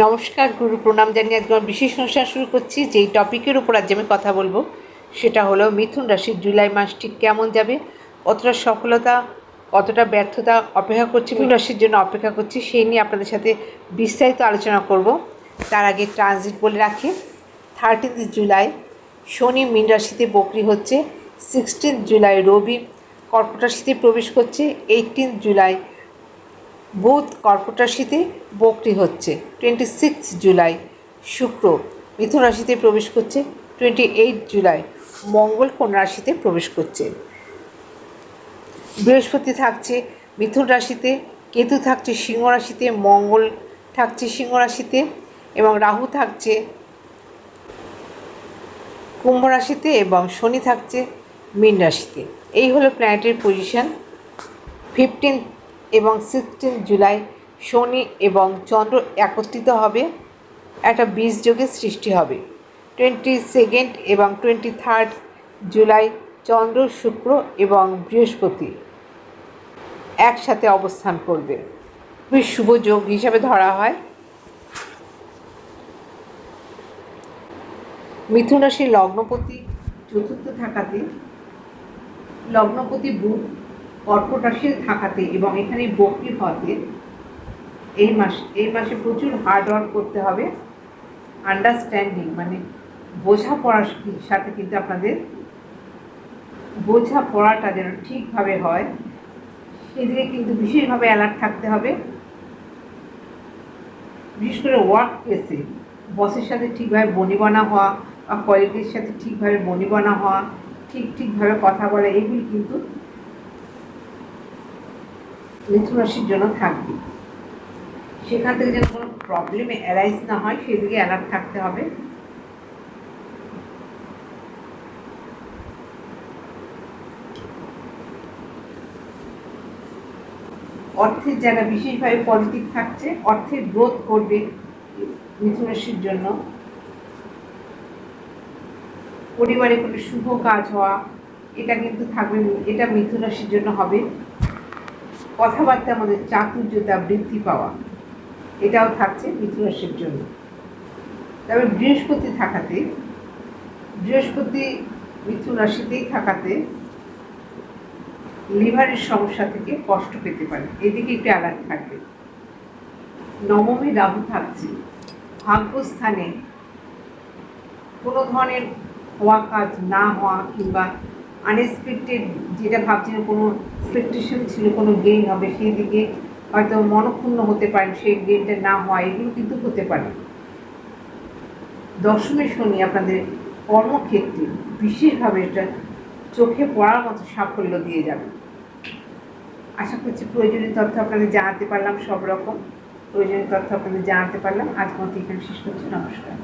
নমস্কার, গুরু প্রণাম জানিয়ে আজকে আমার বিশেষ অনুষ্ঠান শুরু করছি। যেই টপিকের উপর আজ আমি কথা বলব, সেটা হলো মিথুন রাশির জুলাই মাসটি কেমন যাবে, কতটা সফলতা, কতটা ব্যর্থতা অপেক্ষা করছি, মিথুন রাশির জন্য অপেক্ষা করছি, সেই নিয়ে আপনাদের সাথে বিস্তারিত আলোচনা করব। তার আগে ট্রানজিট বলে রাখি থার্টিন্থ জুলাই, শনি মীন রাশিতে বকরি হচ্ছে সিক্সটিন্থ জুলাই রবি, কর্কট রাশিতে প্রবেশ করছে এইটিন্থ জুলাই বুধ কর্কট রাশিতে বকরি হচ্ছে। টোয়েন্টি সিক্স জুলাই, শুক্র, মিথুন রাশিতে প্রবেশ করছে। টোয়েন্টি এইট জুলাই, মঙ্গল কন্যা রাশিতে প্রবেশ করছে। বৃহস্পতি থাকছে, মিথুন রাশিতে, কেতু থাকছে, সিংহ রাশিতে, মঙ্গল থাকছে, সিংহ রাশিতে এবং রাহু থাকছে, কুম্ভ রাশিতে এবং শনি থাকছে, মীন রাশিতে। এই হলো প্ল্যানেটের পজিশন ফিফটিন এবং সিক্সটিন জুলাই শনি এবং চন্দ্র একত্রিত হবে। একটা বীজ যোগের সৃষ্টি হবে। টোয়েন্টি সেকেন্ড এবং টোয়েন্টি থার্ড জুলাই চন্দ্র, শুক্র এবং বৃহস্পতি একসাথে অবস্থান করবে। খুবই শুভ যোগ হিসাবে ধরা হয়। মিথুন রাশির লগ্নপতি চতুর্থ থাকাতে লগ্নপতি বুধ কর্কট রাশিতে থাকাতে এবং এখানে বকরি হওয়াতে এই মাস, এই মাসে প্রচুর হার্ড ওয়ার্ক করতে হবে। আন্ডারস্ট্যান্ডিং মানে বোঝাপড়ার সাথে কিন্তু আপনাদের বোঝাপড়াটা যেন ঠিকভাবে হয়, সেদিকে কিন্তু বিশেষভাবে অ্যালার্ট থাকতে হবে। বিশেষ করে ওয়ার্ক প্লেসে বসের সাথে ঠিকভাবে বনিবনা হওয়া বা কলিগের সাথে ঠিকভাবে বনিবনা হওয়া, ঠিক ঠিকভাবে কথা বলা, এগুলি কিন্তু মিথুন রাশির জন্য থাকবে। সেখান থেকে যেন কোনো প্রবলেম অ্যারাইজ না হয়, সেদিকে অ্যালার্ট থাকতে হবে। অর্থের জায়গা বিশেষভাবে পজিটিভ থাকছে, অর্থের গ্রোথ করবে মিথুন রাশির জন্য। পরিবারে কোনো শুভ কাজ হওয়া, এটা কিন্তু থাকবে, এটা মিথুন রাশির জন্য হবে। কথাবার্তার মধ্যে চাতুর্যতা বৃদ্ধি পাওয়া। এটাও থাকছে মিথুন জন্য। তবে বৃহস্পতি থাকাতে, বৃহস্পতি মিথুন রাশিতেই থাকাতে লিভারের সমস্যা থেকে কষ্ট পেতে পারে। এদিকে একটু অ্যালার্ট থাকবে। নবমী রাহু থাকছে। ভাগ্যস্থানে কোনো ধরনের হওয়া কাজ না হওয়া কিংবা আনএক্সপেক্টেড যেটা ভাবছিলেন কোনো এক্সপেকটেশন ছিল, কোনো গেইন হবে সেই দিকে হয়তো মনক্ষুণ্ণ হতে পারেন, সেই গেইনটা না হওয়া এগুলো কিন্তু হতে পারে। দশমী শনি আপনাদের কর্মক্ষেত্রে বিশেষভাবে এটা চোখে পড়ার মতো সাফল্য দিয়ে যাবে। আশা করছি প্রয়োজনীয় তথ্য আপনাদের জানাতে পারলাম, সব রকম। প্রয়োজনীয় তথ্য আপনাদের জানাতে পারলাম। আজ মতো এখানে শেষ করছি। নমস্কার।